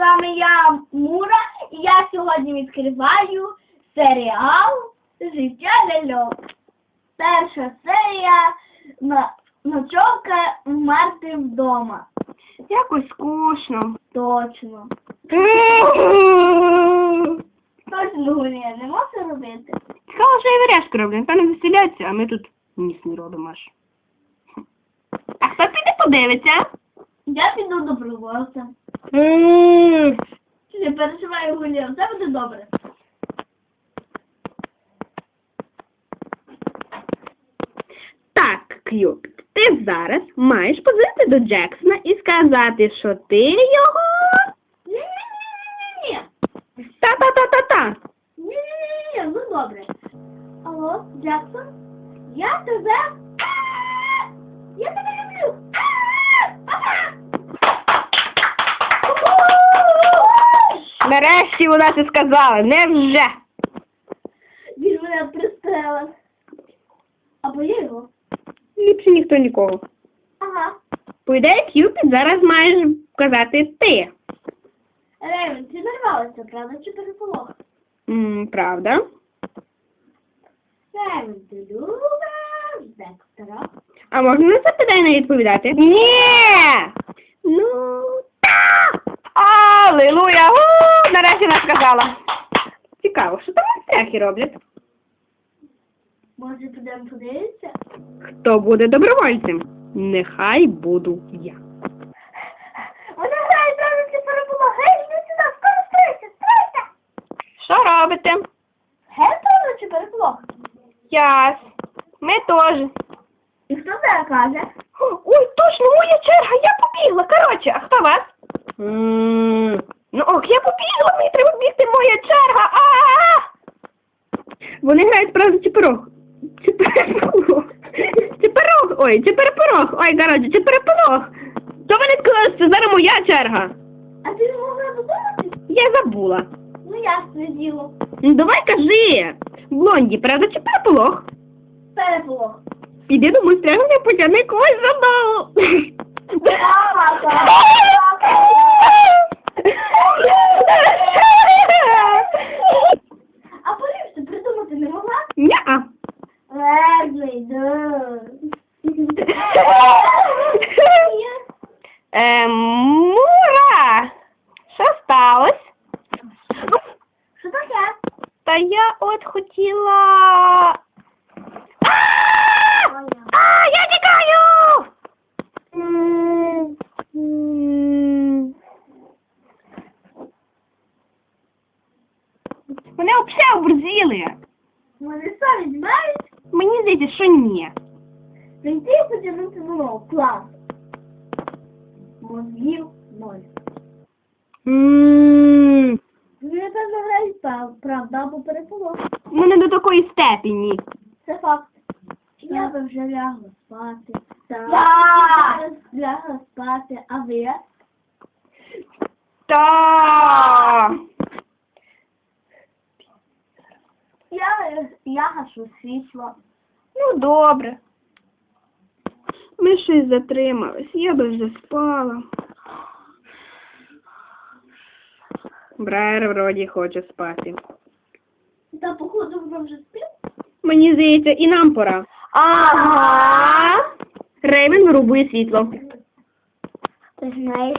вами я Мура, і я сьогодні відкриваю серіал Життя ляльок. Перша серія на ночовка Марти вдома. Якось скучно. Точно. Точно Гулія, не можу робити. Сказала, що і варяшку роблять, певно веселяться, а ми тут ніс не робимо аж. А хто піде подивиться? Я піду до привозця. Переживай, Гулія, все буде добре. Так, Кюпід, ти зараз маєш позвонити до Джексона і сказати, що ти його. Ні-ні-ні-ні-ні. Та-та-та-та-та. Ні-ні-ні, ну добре. Алло, Джексон? Я тебе... Нарешті вона це сказала, невже? Він мене пристрелив. Або я його. Ліпше ніхто нікого. Ага. По ідеї, Кюпід зараз маєш казати ти. Рейвен, ти нарвалася, правда, чи переполох? М, правда? Рейвен, ти любиш Декстера? А можна на це питання відповідати? Ні! Ну, так! Аллилуйя! Вона сказала. Цікаво, що там монстряхи роблять? Може, підемо подивитися? Хто буде добровольцем? Нехай буду я. Вона грає чи переполох. Гей, йди сюди, скоро стройся, стройся! Що робите? Гей, правда, чи переполох? Яс. Ми теж. І хто це каже? Ой, точно, моя черга, я побігла. Коротше, а хто вас? Ну ох, я побігла, мені треба бігти, моя черга. а а а Вони грають правда. Чи перепорог. Чи. Ой, чи перепорог. Ой, коротше, чи перепорог. То вони сказали, що зараз моя черга. А ти не могла додуматись? Я забула. Ну, ясне діло. Ну давай кажи. Блонді, правда чи переполох? Переполох. Піди до монстрями, потягни когось за ногу. Та я от хотіла. А! А, я тікаю! М. Мене взагалі обрзіли. Вони самі знають. Мені здається, що ні. Прийти і потягнути додому. Клас. Мозгів ноль. Прав- правда або переполох. Ну не до такої степені. Це факт. Я би вже лягла спати. Так. Так. Лягла спати, а ви? Та. Я, я гашу світло. Ну, добре. Ми щось затримались, я би вже спала. Брайер вроді хоче спати. Та походу вам вже спів. Мені здається, і нам пора. Ага. Рейвен вирубує світло. Ти знаєш,